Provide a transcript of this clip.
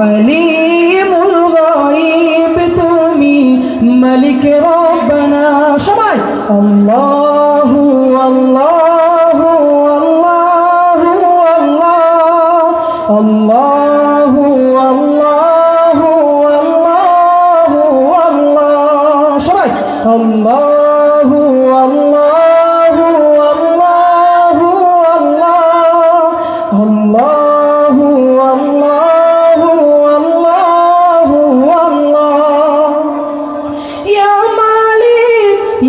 আলিমুল গাইব তুমি মালিক রব্বানা। সবাই, আল্লাহু আল্লাহু আল্লাহু, আল্লাহ, আল্লাহু আল্লাহু আল্লাহু, আল্লাহ। সবাই, আল্লাহু। الله والله والله والله يا مالك